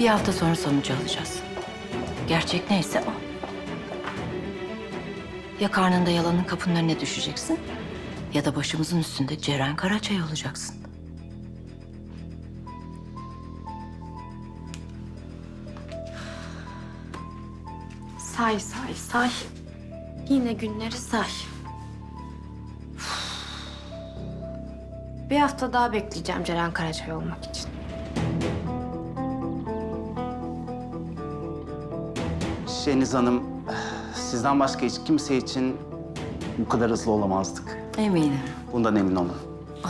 Bir hafta sonra sonucu alacağız. Gerçek neyse o. Ya karnında yalanın kapının önüne düşeceksin... ...ya da başımızın üstünde Ceren Karaçay olacaksın. Say say say. Yine günleri say. Bir hafta daha bekleyeceğim Ceren Karaçay olmak için. Şeniz Hanım, sizden başka hiç kimse için bu kadar hızlı olamazdık. Eminim. Bundan emin olun.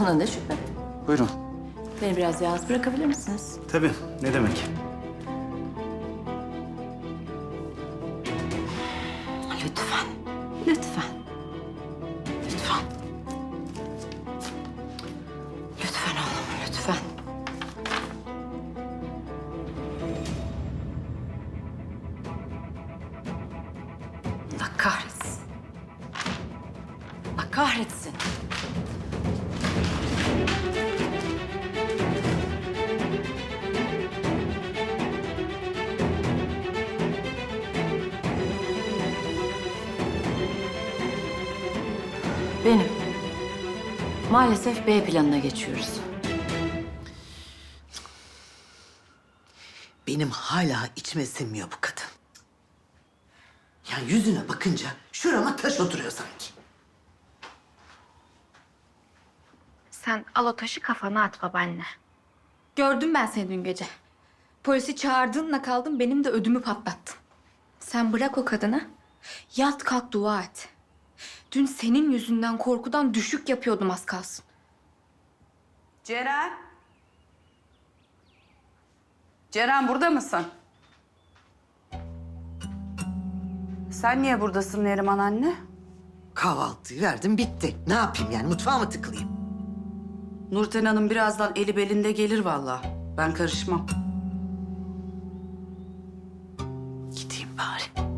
Ona ne şüphe. Buyurun. Beni biraz yalnız bırakabilir misiniz? Tabii, ne demek? Lütfen. Kahretsin. Allah kahretsin. Benim. Maalesef B planına geçiyoruz. Benim hala içime sinmiyor bu Yani yüzüne bakınca şurama taş oturuyor sanki. Sen al o taşı kafana at babaanne. Gördüm ben seni dün gece. Polisi çağırdığınla kaldın benim de ödümü patlattın. Sen bırak o kadını. Yat kalk dua et. Dün senin yüzünden korkudan düşük yapıyordum az kalsın. Ceren. Ceren burada mısın? Sen niye buradasın Neriman anne? Kahvaltıyı verdim bitti. Ne yapayım yani mutfağa mı tıkılayım? Nurten Hanım birazdan eli belinde gelir vallahi. Ben karışmam. Gideyim bari.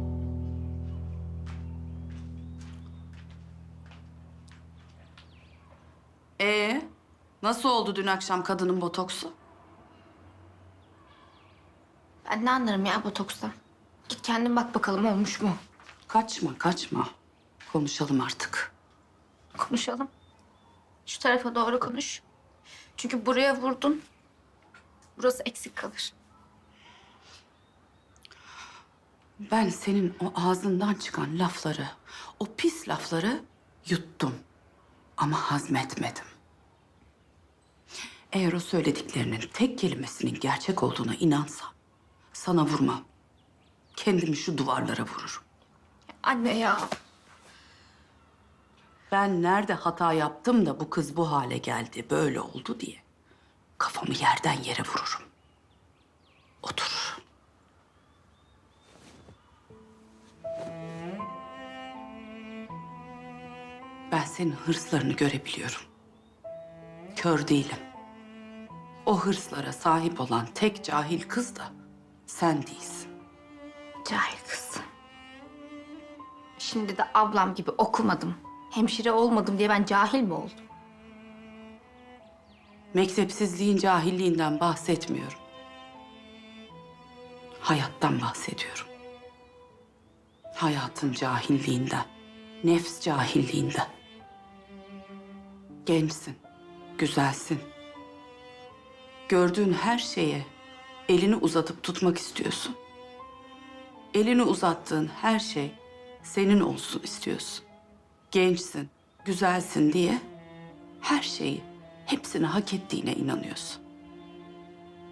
Ee, nasıl oldu dün akşam kadının botoksu? Ben ne anlarım ya botokstan. Git kendin bak bakalım olmuş mu? Kaçma, kaçma. Konuşalım artık. Konuşalım. Şu tarafa doğru konuş. Çünkü buraya vurdun. Burası eksik kalır. Ben senin o ağzından çıkan lafları, o pis lafları yuttum. Ama hazmetmedim. Eğer o söylediklerinin tek kelimesinin gerçek olduğuna inansam, sana vurmam. Kendimi şu duvarlara vururum. Anne ya. Ben nerede hata yaptım da bu kız bu hale geldi, böyle oldu diye kafamı yerden yere vururum. Otur. Ben senin hırslarını görebiliyorum. Kör değilim. O hırslara sahip olan tek cahil kız da sen değilsin. Cahil kız. Şimdi de ablam gibi okumadım. Hemşire olmadım diye ben cahil mi oldum? Mektepsizliğin cahilliğinden bahsetmiyorum. Hayattan bahsediyorum. Hayatın cahilliğinden, nefs cahilliğinden. Gençsin, güzelsin. Gördüğün her şeye elini uzatıp tutmak istiyorsun. Elini uzattığın her şey senin olsun istiyorsun. Gençsin, güzelsin diye her şeyi, hepsini hak ettiğine inanıyorsun.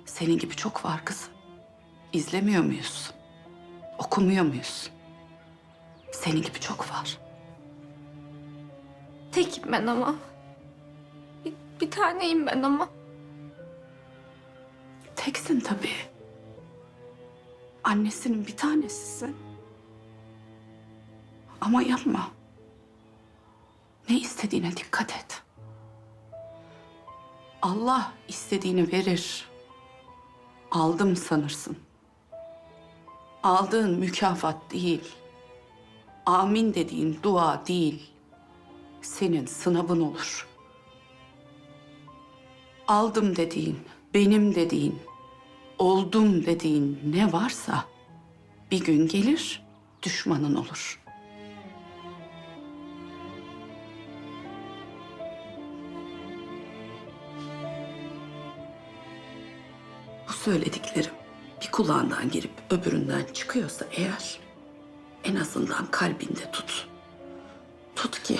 Senin gibi çok var kızım. İzlemiyor muyuz? Okumuyor muyuz? Senin gibi çok var. Tekim ben ama. Bir, bir taneyim ben ama. Teksin tabii. Annesinin bir tanesisin. Ama yapma. Ne istediğine dikkat et. Allah istediğini verir. Aldım sanırsın. Aldığın mükafat değil. Amin dediğin dua değil. Senin sınavın olur. Aldım dediğin, benim dediğin, oldum dediğin ne varsa bir gün gelir düşmanın olur. Söylediklerim bir kulağından girip öbüründen çıkıyorsa eğer en azından kalbinde tut. Tut ki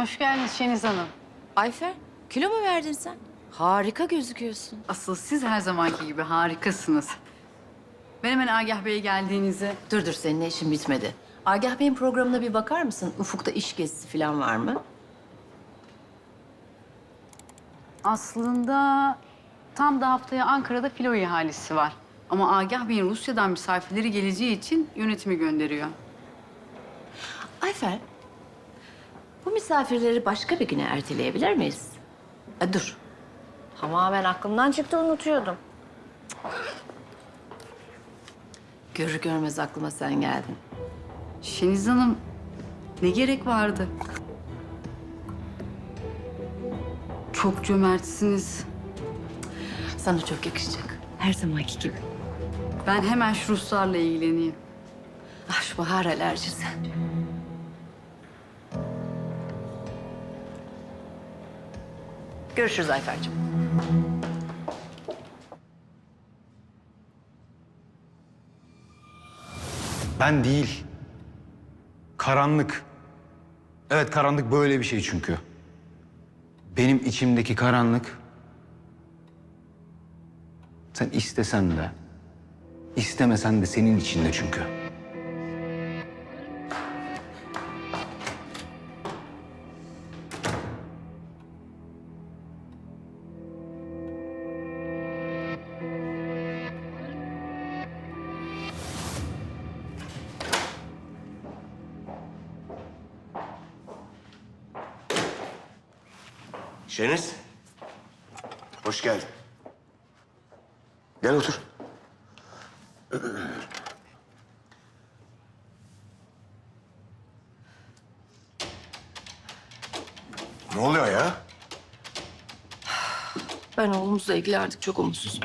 Hoş geldiniz Şeniz Hanım. Ayfer, kilo mu verdin sen? Harika gözüküyorsun. Asıl siz her zamanki gibi harikasınız. Ben hemen Agah Bey'e geldiğinizi... Dur dur, seninle işin bitmedi. Agah Bey'in programına bir bakar mısın? Ufuk'ta iş gezisi falan var mı? Aslında tam da haftaya Ankara'da filo ihalesi var. Ama Agah Bey'in Rusya'dan misafirleri geleceği için yönetimi gönderiyor. Ayfer, bu misafirleri başka bir güne erteleyebilir miyiz? E, dur. Tamamen aklımdan çıktı, unutuyordum. Görür görmez aklıma sen geldin. Şeniz Hanım ne gerek vardı? Çok cömertsiniz. Sana çok yakışacak. Her zamanki gibi. Ben hemen şu Ruslarla ilgileneyim. Ah şu bahar alerjisi. Görüşürüz Ayfer'cim. Ben değil. Karanlık. Evet karanlık böyle bir şey çünkü. Benim içimdeki karanlık sen istesen de istemesen de senin içinde çünkü. Şeniz. Hoş geldin. Gel otur. ne oluyor ya? Ben oğlumuzla ilgili artık çok umutsuzum.